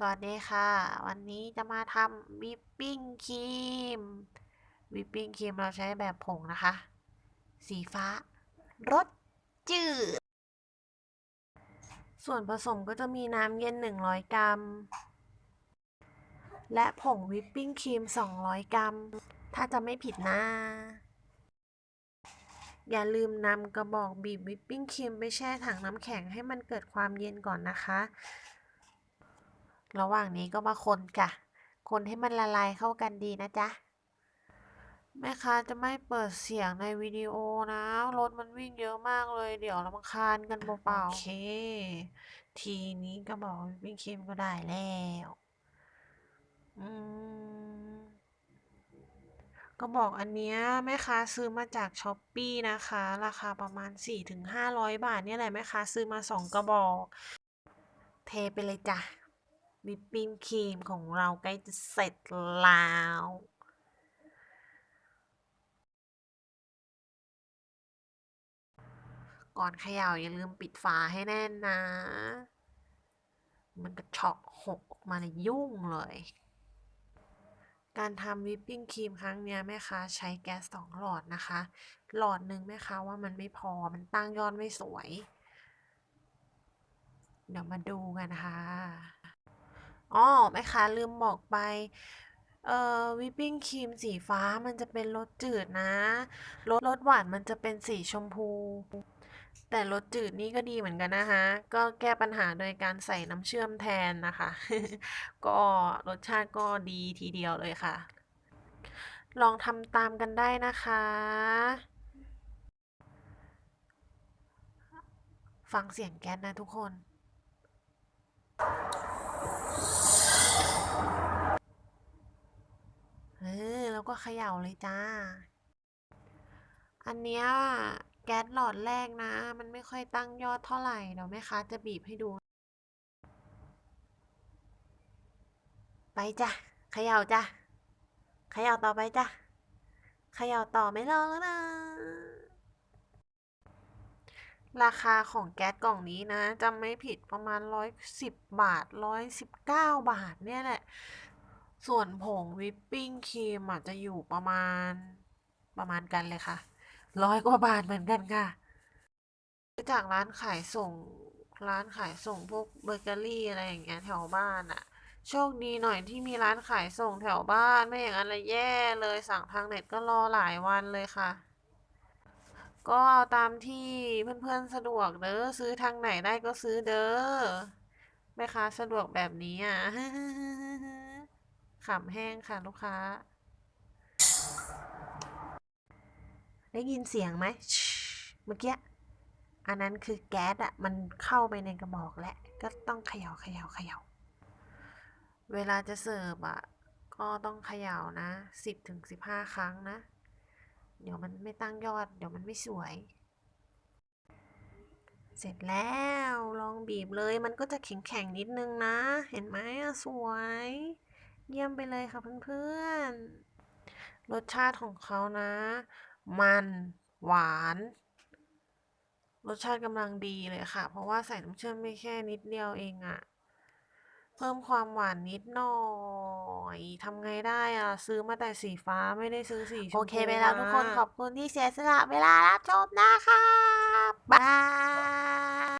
สวัสดีค่ะ วันนี้จะมาทำวิปปิ้งครีมวิปปิ้งครีมเราใช้แบบผงนะคะ สีฟ้ารสจืด ส่วนผสมก็จะมีน้ำเย็น 100 กรัม และผงวิปปิ้งครีม 200 กรัม ถ้าจะไม่ผิดนะ อย่าลืมนำกระบอกบีบวิปปิ้งครีมไปแช่ถังน้ำแข็งให้มันเกิดความเย็นก่อนนะคะ ระหว่างนี้ก็มาคนค่ะคนให้มันละลายเข้ากันดีนะจ๊ะ แม่ค้าจะไม่เปิดเสียงในวิดีโอนะ รถมันวิ่งเยอะมากเลย เดี๋ยวรำคาญกันเปล่าๆ โอเค ทีนี้ก็บอกวิปปิ้งครีมก็ได้แล้วอืมก็บอกอันเนี้ยแม่ค้าซื้อมาจากช้อปปี้นะคะ ราคาประมาณ 4-500 บาทเนี่ยแหละแม่ค้าซื้อมา 2 กระบอก เทไปเลยจ้ะ วิปปิ้งครีมของเราใกล้จะเสร็จแล้วก่อนเขย่าอย่าลืมปิดฝาให้แน่นนะ มันกระเฉาะหกออกมาเลยยุ่งเลย การทำวิปปิ้งครีมครั้งนี้แม่ค้าใช้แก๊สสองหลอดนะคะ หลอดหนึ่งแม่ค้าว่ามันไม่พอมันตั้งยอดไม่สวย เดี๋ยวมาดูกันค่ะ อ๋อ แม่ค้าลืมบอกไป เอ่อ วิปปิ้งครีมสีฟ้ามันจะเป็นรสจืดนะ รสรสหวานมันจะเป็นสีชมพู แต่รสจืดนี่ก็ดีเหมือนกันนะคะ ก็แก้ปัญหาโดยการใส่น้ำเชื่อมแทนนะคะ ก็รสชาติก็ดีทีเดียวเลยค่ะ ลองทำตามกันได้นะคะ ฟังเสียงแก๊สนะทุกคน เออแล้วก็ เขย่าเลยจ้า อันเนี้ยแก๊สหลอดแรกนะ มันไม่ค่อยตั้งยอดเท่าไหร่เดี๋ยวแม่ค้าจะบีบให้ดู ไปจ้ะเขย่าจ้ะเขย่าต่อไปจ้ะเขย่าต่อไม่รอแล้วนะ ราคาของแก๊สกล่องนี้นะจำไม่ผิดประมาณร้อยสิบบาทร้อยสิบเก้าบาทเนี่ยแหละ ส่วนผงวิปปิ้งครีมอาจจะอยู่ประมาณประมาณกันเลยค่ะร้อยกว่าบาทเหมือนกันค่ะซื้อจากร้านขายส่งร้านขายส่งพวกเบเกอรี่อะไรอย่างเงี้ยแถวบ้านอะโชคดีหน่อยที่มีร้านขายส่งแถวบ้านไม่อย่างนั้นลยแย่เลยสั่งทางเน็ตก็รอหลายวันเลยค่ะ ก็เอาตามที่เพื่อนๆสะดวกเด้อซื้อทางไหนได้ก็ซื้อเด้อแม่ค้าสะดวกแบบนี้อะ ขำแห้งค่ะลูกค้า ได้ยินเสียงไหมเมื่อกี้ อันนั้นคือแก๊สอะมันเข้าไปในกระบอกแล้วก็ต้องเขย่าเขย่าเขย่าเวลาจะเสิร์ฟอะก็ต้องเขย่านะสิบถึงสิบห้าครั้งนะ เดี๋ยวมันไม่ตั้งยอด เดี๋ยวมันไม่สวย เสร็จแล้วลองบีบเลยมันก็จะแข็งๆนิดนึงนะ เห็นไหมสวย เยี่ยมไปเลยค่ะเพื่อนๆ รสชาติของเขานะ มันหวาน รสชาติกำลังดีเลยค่ะ เพราะว่าใส่น้ำเชื่อมไม่แค่นิดเดียวเองอะเพิ่มความหวานนิดหน่อยทำไงได้อะซื้อมาแต่สีฟ้าไม่ได้ซื้อสีชมพูโอเคไปแล้วทุกคนขอบคุณที่เสียสละเวลารับชมนะคะบาย